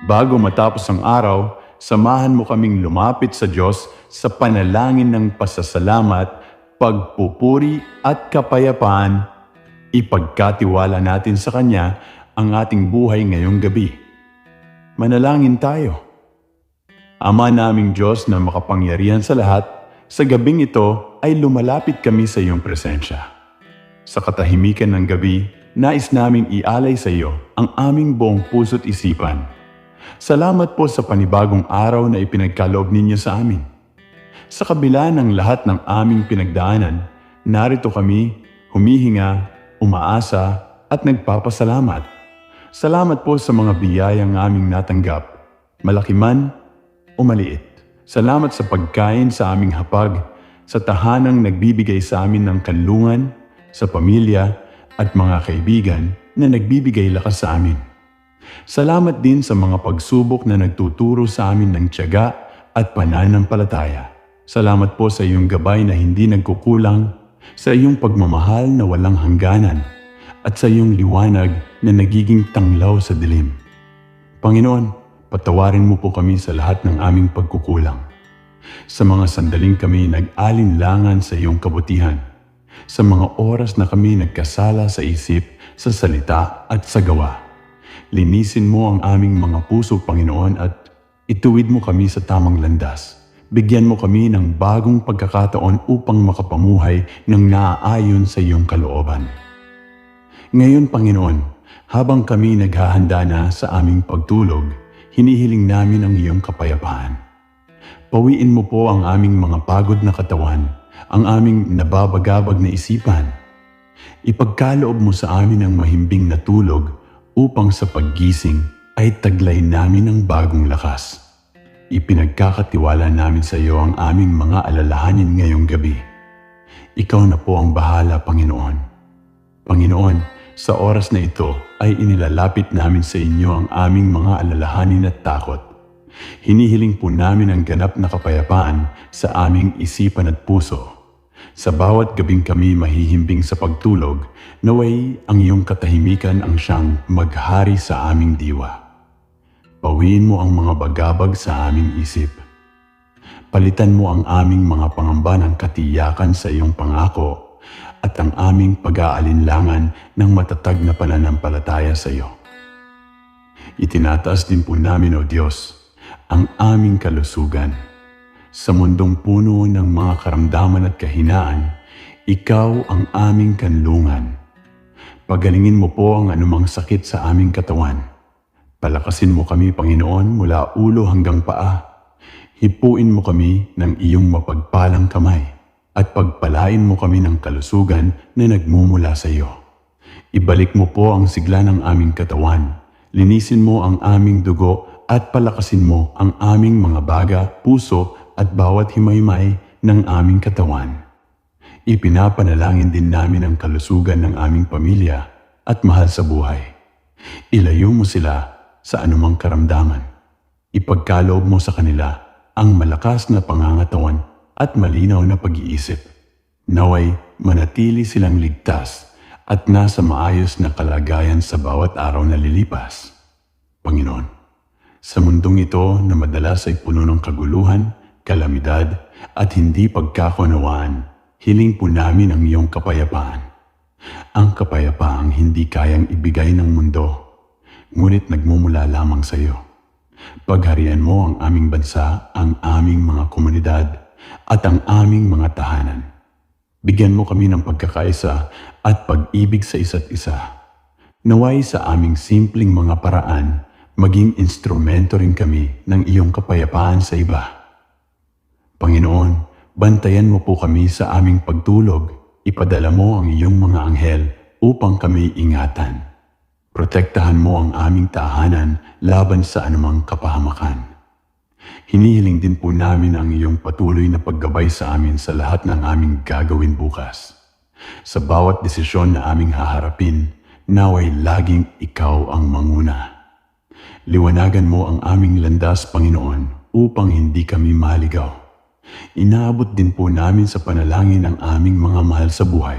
Bago matapos ang araw, samahan mo kaming lumapit sa Diyos sa panalangin ng pasasalamat, pagpupuri at kapayapaan. Ipagkatiwala natin sa Kanya ang ating buhay ngayong gabi. Manalangin tayo. Ama naming Diyos na makapangyarihan sa lahat, sa gabing ito ay lumalapit kami sa iyong presensya. Sa katahimikan ng gabi, nais naming ialay sa iyo ang aming buong puso't isipan. Salamat po sa panibagong araw na ipinagkaloob ninyo sa amin. Sa kabila ng lahat ng aming pinagdaanan, narito kami, humihinga, umaasa at nagpapasalamat. Salamat po sa mga biyayang aming natanggap, malaki man o maliit. Salamat sa pagkain sa aming hapag, sa tahanang nagbibigay sa amin ng kanlungan, sa pamilya at mga kaibigan na nagbibigay lakas sa amin. Salamat din sa mga pagsubok na nagtuturo sa amin ng tiyaga at pananampalataya. Salamat po sa iyong gabay na hindi nagkukulang, sa iyong pagmamahal na walang hangganan, at sa iyong liwanag na nagiging tanglaw sa dilim. Panginoon, patawarin mo po kami sa lahat ng aming pagkukulang. Sa mga sandaling kami nag-alinlangan sa iyong kabutihan. Sa mga oras na kami nagkasala sa isip, sa salita at sa gawa. Linisin mo ang aming mga puso, Panginoon, at ituwid mo kami sa tamang landas. Bigyan mo kami ng bagong pagkakataon upang makapamuhay ng naaayon sa iyong kalooban. Ngayon, Panginoon, habang kami naghahanda na sa aming pagtulog, hinihiling namin ang iyong kapayapaan. Pawiin mo po ang aming mga pagod na katawan, ang aming nababagabag na isipan. Ipagkaloob mo sa amin ang mahimbing na tulog upang sa paggising ay taglay namin ang bagong lakas. Ipinagkakatiwala namin sa iyo ang aming mga alalahanin ngayong gabi. Ikaw na po ang bahala, Panginoon. Panginoon, sa oras na ito ay inilalapit namin sa inyo ang aming mga alalahanin at takot. Hinihiling po namin ang ganap na kapayapaan sa aming isipan at puso. Sa bawat gabing kami mahihimbing sa pagtulog, naway ang iyong katahimikan ang siyang maghari sa aming diwa. Pawiin mo ang mga bagabag sa aming isip. Palitan mo ang aming mga pangamba ng katiyakan sa iyong pangako at ang aming pag-aalinlangan ng matatag na pananampalataya sa iyo. Itinataas din po namin, O Diyos, ang aming kalusugan. Sa mundong puno ng mga karamdaman at kahinaan, Ikaw ang aming kanlungan. Pagalingin mo po ang anumang sakit sa aming katawan. Palakasin mo kami, Panginoon, mula ulo hanggang paa. Hipuin mo kami ng iyong mapagpalang kamay at pagpalain mo kami ng kalusugan na nagmumula sa iyo. Ibalik mo po ang sigla ng aming katawan. Linisin mo ang aming dugo at palakasin mo ang aming mga baga, puso at bawat himaymay ng aming katawan. Ipinapanalangin din namin ang kalusugan ng aming pamilya at mahal sa buhay. Ilayo mo sila sa anumang karamdaman. Ipagkaloob mo sa kanila ang malakas na pangangatawan at malinaw na pag-iisip. Naway manatili silang ligtas at nasa maayos na kalagayan sa bawat araw na lilipas. Panginoon, sa mundong ito na madalas ay puno ng kaguluhan, kalamidad at hindi pagkakunawaan, hiling po namin ang iyong kapayapaan. Ang kapayapaang hindi kayang ibigay ng mundo ngunit nagmumula lamang sa iyo. Pagharian mo ang aming bansa, ang aming mga komunidad, at ang aming mga tahanan. Bigyan mo kami ng pagkakaisa at pag-ibig sa isa't isa. Naway sa aming simpleng mga paraan, maging instrumento rin kami ng iyong kapayapaan sa iba. Panginoon, bantayan mo po kami sa aming pagtulog. Ipadala mo ang iyong mga anghel upang kami ingatan. Protektahan mo ang aming tahanan laban sa anumang kapahamakan. Hinihiling din po namin ang iyong patuloy na paggabay sa amin sa lahat ng aming gagawin bukas. Sa bawat desisyon na aming haharapin, naway laging ikaw ang manguna. Liwanagan mo ang aming landas, Panginoon, upang hindi kami maligaw. Inaabot din po namin sa panalangin ang aming mga mahal sa buhay.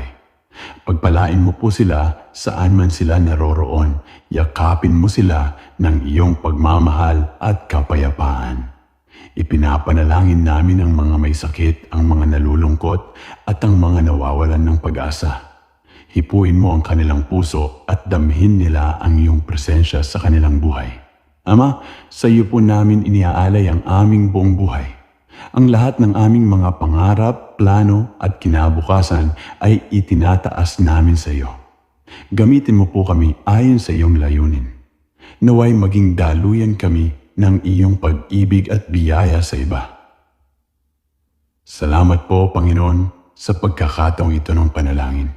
Pagpalain mo po sila saan man sila naroroon. Yakapin mo sila ng iyong pagmamahal at kapayapaan. Ipinapanalangin namin ang mga may sakit, ang mga nalulungkot, at ang mga nawawalan ng pag-asa. Hipuin mo ang kanilang puso at damhin nila ang iyong presensya sa kanilang buhay. Ama, sa iyo po namin iniaalay ang aming buong buhay. Ang lahat ng aming mga pangarap, plano at kinabukasan ay itinataas namin sa iyo. Gamitin mo po kami ayon sa iyong layunin. Naway maging daluyan kami ng iyong pag-ibig at biyaya sa iba. Salamat po, Panginoon, sa pagkakataong ito ng panalangin.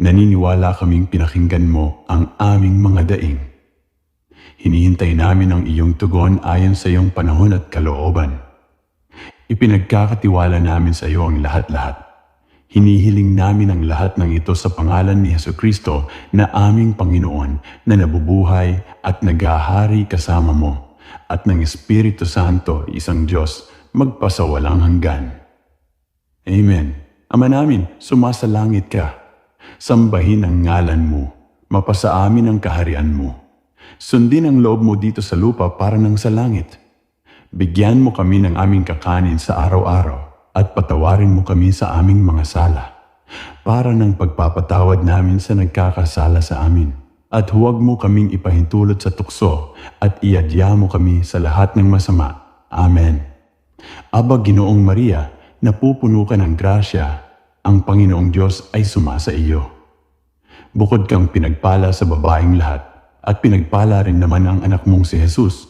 Naniniwala kaming pinakinggan mo ang aming mga daing. Hinihintay namin ang iyong tugon ayon sa iyong panahon at kalooban. Ipinagkakatiwala namin sa iyo ang lahat-lahat. Hinihiling namin ang lahat ng ito sa pangalan ni Heso Kristo na aming Panginoon na nabubuhay at nagahari kasama mo at ng Espiritu Santo, isang Diyos, magpasawalang hanggan. Amen. Ama namin, sumasalangit ka. Sambahin ang ngalan mo. Mapasa amin ang kaharian mo. Sundin ang loob mo dito sa lupa para ng sa langit. Bigyan mo kami ng aming kakanin sa araw-araw at patawarin mo kami sa aming mga sala para ng pagpapatawad namin sa nagkakasala sa amin. At huwag mo kaming ipahintulot sa tukso at iadya mo kami sa lahat ng masama. Amen. Aba Ginoong Maria, napupuno ka ng grasya, ang Panginoong Diyos ay sumasa iyo. Bukod kang pinagpala sa babaeng lahat, at pinagpala rin naman ang anak mong si Jesus.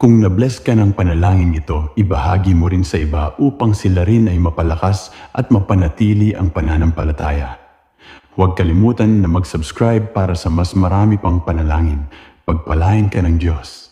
Kung nabless ka ng panalangin ito, ibahagi mo rin sa iba upang sila rin ay mapalakas at mapanatili ang pananampalataya. Huwag kalimutan na mag-subscribe para sa mas marami pang panalangin. Pagpalain ka ng Diyos.